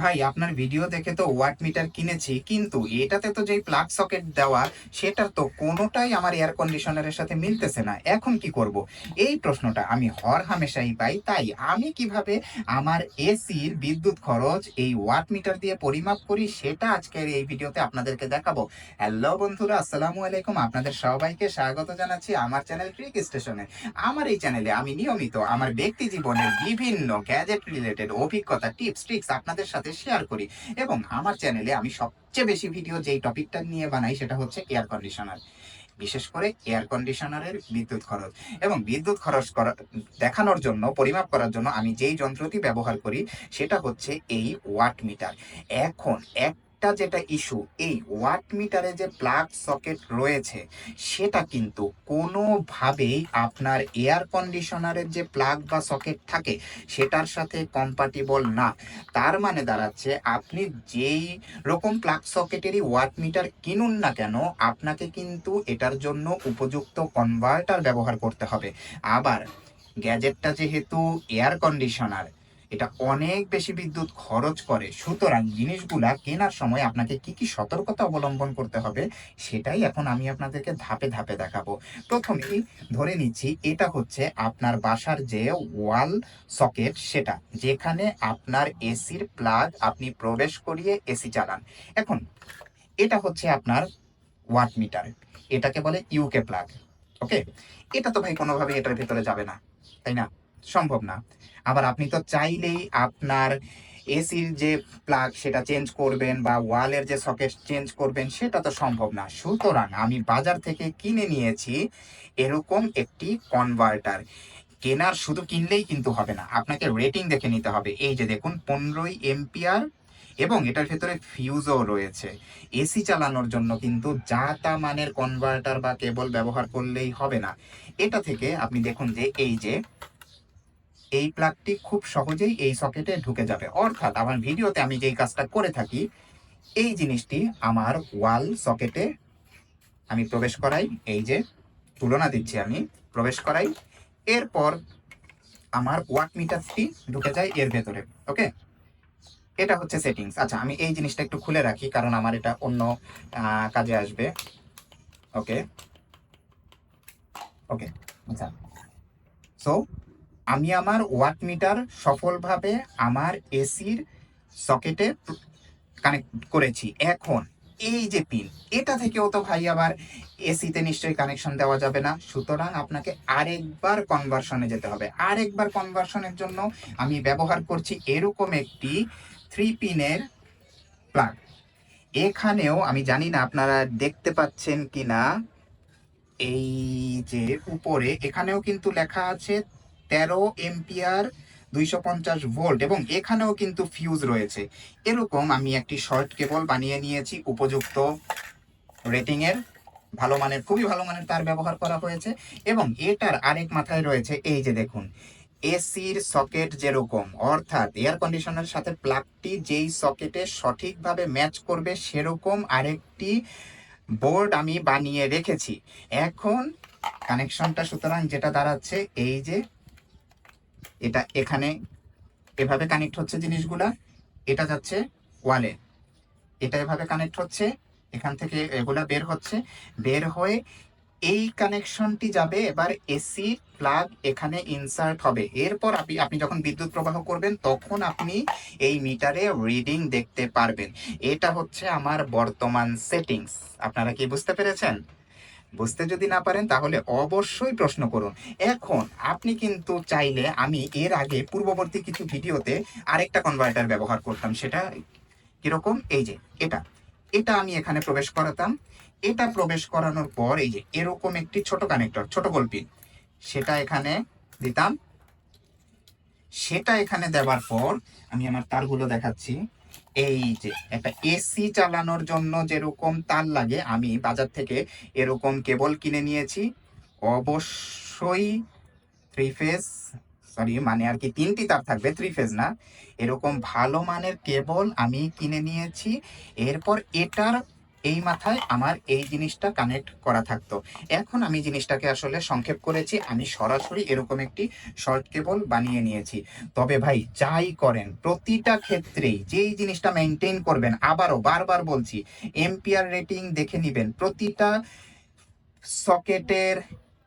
ভাই, আপনার ভিডিও দেখে তো ওয়াট মিটার কিনেছি, কিন্তু এটাতে তো যেই প্লাগ সকেট দেওয়া, সেটার তো কোনোটাই আমার এয়ার কন্ডিশনারের সাথে মিলতেছে না। এখন কি করব? এই প্রশ্নটা আমি হর হামেশাই পাই, তাই আমি কীভাবে আমার এসির বিদ্যুৎ খরচ এই ওয়াট মিটার দিয়ে পরিমাপ করি, সেটা আজকের এই ভিডিওতে আপনাদেরকে দেখাবো। হ্যালো বন্ধুরা, আসসালামু আলাইকুম। আপনাদের সবাইকে স্বাগত জানাচ্ছি আমার চ্যানেল ট্রিক স্টেশনে আমার এই চ্যানেলে আমি নিয়মিত আমার ব্যক্তি জীবনের বিভিন্ন গ্যাজেট রিলেটেড অভিজ্ঞতা টিপস ট্রিক্স আপনাদের সাথে শেয়ার করি। এবং আমার চ্যানেলে আমি সবচেয়ে বেশি ভিডিও যেই টপিকটা নিয়ে বানাই সেটা হচ্ছে এয়ার কন্ডিশনার বিশেষ করে এয়ার কন্ডিশনারের বিদ্যুৎ খরচ। এবং বিদ্যুৎ খরচ করা, দেখানোর জন্য, পরিমাপ করার জন্য আমি যেই যন্ত্রটি ব্যবহার করি, সেটা হচ্ছে এই ওয়াট মিটার এখন একটা যেটা ইস্যু এই ওয়াট মিটারে যে প্লাগ সকেট রয়েছে, সেটা কিন্তু কোনোভাবেই আপনার এয়ার কন্ডিশনারের যে প্লাগ বা সকেট থাকে, সেটার সাথে কম্পাটিবল না। তার মানে দাঁড়াচ্ছে, আপনি যেই রকম প্লাগ সকেটেরই ওয়াট মিটার কিনুন না কেন, আপনাকে কিন্তু এটার জন্য উপযুক্ত কনভার্টার ব্যবহার করতে হবে। আবার গ্যাজেটটা যেহেতু এয়ার কন্ডিশনার এটা অনেক বেশি বিদ্যুৎ খরচ করে। সুতরাং জিনিসগুলা কেনার সময় আপনাকে কি কি সতর্কতা অবলম্বন করতে হবে, সেটাই এখন আমি আপনাদেরকে ধাপে ধাপে দেখাবো। প্রথমেই ধরে নিচ্ছি, এটা হচ্ছে আপনার বাসার যে ওয়াল সকেট, সেটা যেখানে আপনার এসির প্লাগ আপনি প্রবেশ করিয়ে এসি চালান। এখন এটা হচ্ছে আপনার ওয়াট মিটার, এটাকে বলে ইউকে প্লাগ, ওকে? এটা তো ভাই কোনোভাবে এটার ভেতরে যাবে না, তাই না? সম্ভব না। আবার আপনি তো চাইলেই আপনার এসির যে প্লাগ সেটা চেঞ্জ করবেন বা ওয়ালের যে সকেট চেঞ্জ করবেন, সেটা তো সম্ভব না। সুতরাং আমি বাজার থেকে কিনে নিয়েছি এরকম একটি কনভার্টার কেনার শুধু কিনলেই কিন্তু হবে না, আপনাকে রেটিং দেখে নিতে হবে। এই যে দেখুন, পনেরোই এমপিআর এবং এটার ভেতরে ফিউজও রয়েছে। এসি চালানোর জন্য কিন্তু যা তা মানের কনভার্টার বা কেবল ব্যবহার করলেই হবে না। এটা থেকে আপনি দেখুন যে এই যে এই প্লাগটি খুব সহজেই এই সকেটে ঢুকে যাবে। অর্থাৎ আমার ভিডিওতে আমি যেই কাজটা করে থাকি, এই জিনিসটি আমার ওয়াল সকেটে আমি প্রবেশ করাই, এই যে তুলনা দিচ্ছি আমি, প্রবেশ করাই, এরপর আমার ওয়াট মিটারটি ঢুকে যায় এর ভেতরে ওকে এটা হচ্ছে সেটিংস আচ্ছা আমি এই জিনিসটা একটু খুলে রাখি, কারণ আমার এটা অন্য কাজে আসবে ওকে ওকে আচ্ছা। সো আমি আমার ওয়াট মিটার সফলভাবে আমার এসির সকেটে কানেক্ট করেছি। এখন এই যে পিন এটা থেকেও তো ভাই আবার এসিতে নিশ্চয়ই কানেকশন দেওয়া যাবে না। সুতরাং আপনাকে আরেকবার কনভার্সনে যেতে হবে। আরেকবার কনভার্সনের জন্য আমি ব্যবহার করছি এরকম একটি থ্রি পিনের প্লাগ এখানেও, আমি জানি না আপনারা দেখতে পাচ্ছেন কি না এই যে উপরে, এখানেও কিন্তু লেখা আছে তেরো এম্পিয়ার দুইশো পঞ্চাশ ভোল্ট এবং এখানেও কিন্তু ফিউজ রয়েছে। এরকম আমি একটি শর্ট কেবল বানিয়ে নিয়েছি, উপযুক্ত রেটিং এর। ভালো মানের, খুবই ভালো মানের তার ব্যবহার করা হয়েছে এবং এটার আরেক মাথায় রয়েছে, এই যে দেখুন, এসির সকেট যেরকম, অর্থাৎ এয়ার কন্ডিশনারের সাথে প্লাগটি যেই সকেটে সঠিকভাবে ম্যাচ করবে সেরকম আরেকটি বোর্ড আমি বানিয়ে রেখেছি। এখন কানেকশনটা সুতরাং যেটা দাঁড়াচ্ছে, এই যে এটা এখানে এভাবে কানেক্ট হচ্ছে জিনিসগুলা, এটা যাচ্ছে ওয়ালে এটা এভাবে কানেক্ট হচ্ছে, এখান থেকে এগুলা বের হচ্ছে। বের হয়ে এই কানেকশনটি যাবে, এবার এসি প্লাগ এখানে ইনসার্ট হবে। এরপর আপনি আপনি যখন বিদ্যুৎ প্রবাহ করবেন, তখন আপনি এই মিটারে রিডিং দেখতে পারবেন। এটা হচ্ছে আমার বর্তমান সেটিংস আপনারা কি বুঝতে পেরেছেন? বুঝতে যদি না পারেন, তাহলে অবশ্যই প্রশ্ন করুন। এখন আপনি কিন্তু চাইলে আমি এর আগে পূর্ববর্তী কিছু ভিডিওতে আরেকটা কনভার্টার ব্যবহার করতাম, সেটা কীরকম? এই যে, এটা। এটা আমি এখানে প্রবেশ করাতাম। এটা প্রবেশ করানোর পর এই যে, এরকম একটি ছোট কানেক্টর ছোট গোলপিন সেটা এখানে দিতাম। সেটা এখানে দেওয়ার পর আমি আমার তারগুলো দেখাচ্ছি। এই যে, একটা এসি চালানোর জন্য যেরকম তার লাগে, আমি বাজার থেকে এরকম কেবল কিনে নিয়েছি। অবশ্যই থ্রি ফেজ সরি মানে আর কি তিনটি তার থাকবে থ্রি ফেজ না। এরকম ভালো মানের কেবল আমি কিনে নিয়েছি। এরপর এটার এই মাথায় আমার এই জিনিসটা কানেক্ট করা থাকতো। এখন আমি জিনিসটাকে আসলে সংক্ষেপ করেছি, আমি সরাসরি এরকম একটি শর্ট কেবল বানিয়ে নিয়েছি। তবে ভাই, যাই করেন, প্রতিটা ক্ষেত্রেই যেই জিনিসটা মেনটেন করবেন, আবারও বারবার বলছি এম্পিয়ার রেটিং দেখে নিবেন, প্রতিটা সকেটের,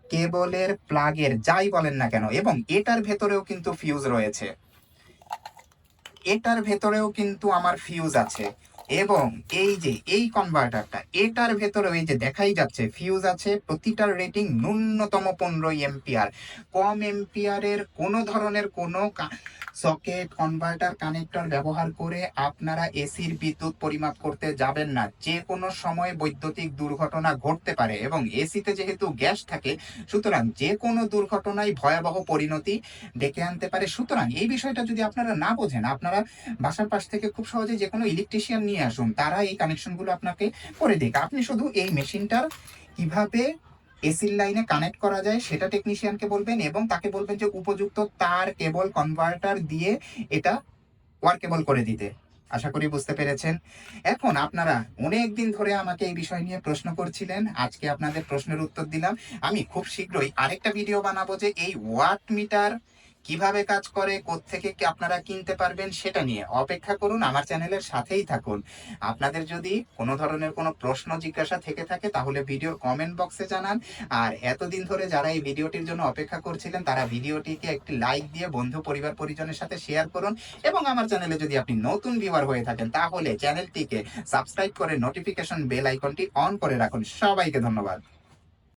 কেবলের প্লাগের যাই বলেন না কেন, এবং এটার ভেতরেও কিন্তু ফিউজ রয়েছে। এটার ভেতরেও কিন্তু আমার ফিউজ আছে। এবং এই যে, এই কনভার্টারটা এটার ভেতরে ওই যে দেখাই যাচ্ছে ফিউজ আছে, প্রতিটার রেটিং ন্যূনতম পনেরোই এম্পিয়ার কম এম্পিয়ারের কোনো ধরনের কোনো সকেট কনভার্টার কানেক্টর ব্যবহার করে আপনারা এসির বিদ্যুৎ পরিমাপ করতে যাবেন না। যে কোনো সময় বৈদ্যুতিক দুর্ঘটনা ঘটতে পারে এবং এসিতে যেহেতু গ্যাস থাকে, সুতরাং যে কোনো দুর্ঘটনায় ভয়াবহ পরিণতি ডেকে আনতে পারে। সুতরাং এই বিষয়টা যদি আপনারা না বোঝেন, আপনারা বাসার পাশ থেকে খুব সহজে যে কোনো ইলেকট্রিশিয়ান নিয়ে আসুন। তারা এই কানেকশনগুলো আপনাকে করে দিক। আপনি শুধু এই মেশিনটার কীভাবে এসির লাইনে কানেক্ট করা যায়, সেটা টেকনিশিয়ানকে বলবেন এবং তাকে বলবেন যে উপযুক্ত তার কেবল কনভার্টার দিয়ে এটা ওয়ার্কেবল করে দিতে। আশা করি বুঝতে পেরেছেন। এখন আপনারা অনেক দিন ধরে আমাকে এই বিষয় নিয়ে প্রশ্ন করছিলেন, আজকে আপনাদের প্রশ্নের উত্তর দিলাম। আমি খুব শীঘ্রই আরেকটা ভিডিও বানাবো যে এই ওয়াট মিটার কীভাবে কাজ করে, কোত্থেকে কি আপনারা কিনতে পারবেন সেটা নিয়ে অপেক্ষা করুন, আমার চ্যানেলের সাথেই থাকুন। আপনাদের যদি কোনো ধরনের কোনো প্রশ্ন, জিজ্ঞাসা থেকে থাকে তাহলে ভিডিওর কমেন্ট বক্সে জানান। আর এতদিন ধরে যারা এই ভিডিওটির জন্য অপেক্ষা করছিলেন, তারা ভিডিওটিকে একটি লাইক দিয়ে বন্ধু, পরিবার, পরিজনের সাথে শেয়ার করুন। এবং আমার চ্যানেলে যদি আপনি নতুন ভিউয়ার হয়ে থাকেন, তাহলে চ্যানেলটিকে সাবস্ক্রাইব করে নোটিফিকেশন বেল আইকনটি অন করে রাখুন। সবাইকে ধন্যবাদ।